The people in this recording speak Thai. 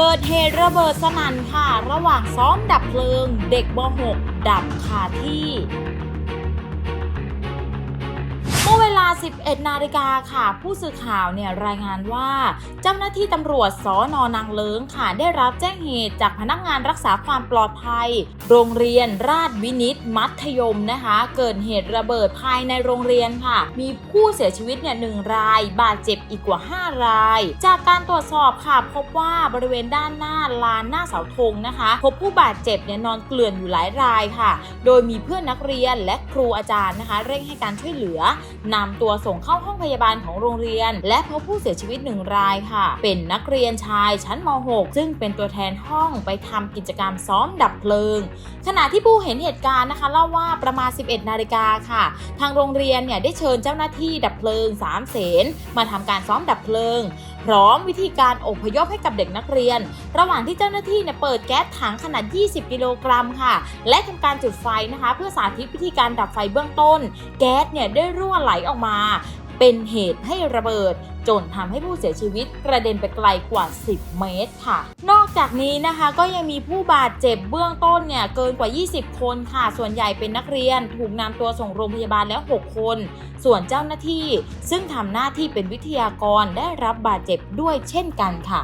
เกิดเหตุระเบิดสนั่นค่ะ ระหว่างซ้อมดับเพลิง เด็กบ .6 ดับคาที่า 11 นาฬิกาค่ะ ผู้สื่อข่าวเนี่ยรายงานว่า เจ้าหน้าที่ตำรวจสอนอนางเลิงค่ะได้รับแจ้งเหตุจากพนักงานรักษาความปลอดภัย โรงเรียนราชวินิตมัธยมนะคะ เกิดเหตุระเบิดภายในโรงเรียนค่ะ มีผู้เสียชีวิตเนี่ยหนึ่งราย บาดเจ็บอีกกว่า 5 ราย จากการตรวจสอบค่ะ พบว่าบริเวณด้านหน้าลานหน้าเสาธงนะคะ พบผู้บาดเจ็บเนี่ยนอนเกลื่อนอยู่หลายรายค่ะ โดยมีเพื่อนนักเรียนและครูอาจารย์นะคะ เร่งให้การช่วยเหลือนำตัวส่งเข้าห้องพยาบาลของโรงเรียน และพบผู้เสียชีวิตหนึ่งรายค่ะ เป็นนักเรียนชายชั้นม .6 ซึ่งเป็นตัวแทนห้องไปทำกิจกรรมซ้อมดับเพลิง ขณะที่ผู้เห็นเหตุการณ์นะคะเล่าว่าประมาณ 11 นาฬิกาค่ะ ทางโรงเรียนเนี่ยได้เชิญเจ้าหน้าที่ดับเพลิง 3 เสนมาทำการซ้อมดับเพลิง พร้อมวิธีการอพยพให้กับเด็กนักเรียน ระหว่างที่เจ้าหน้าที่เนี่ยเปิดแก๊สถังขนาด 20 กิโลกรัมค่ะ และทำการจุดไฟนะคะ เพื่อสาธิตวิธีการดับไฟเบื้องต้น แก๊สเนี่ยได้รั่วไหลออกมา เป็นเหตุให้ระเบิด จนทำให้ผู้เสียชีวิตกระเด็นไปไกลกว่า 10 เมตรค่ะ นอกจากนี้นะคะก็ยังมีผู้บาดเจ็บเบื้องต้นเนี่ยเกินกว่า 20 คนค่ะ ส่วนใหญ่เป็นนักเรียนถูกนำตัวส่งโรงพยาบาลแล้ว 6 คน ส่วนเจ้าหน้าที่ ซึ่งทำหน้าที่เป็นวิทยากรได้รับบาดเจ็บด้วยเช่นกันค่ะ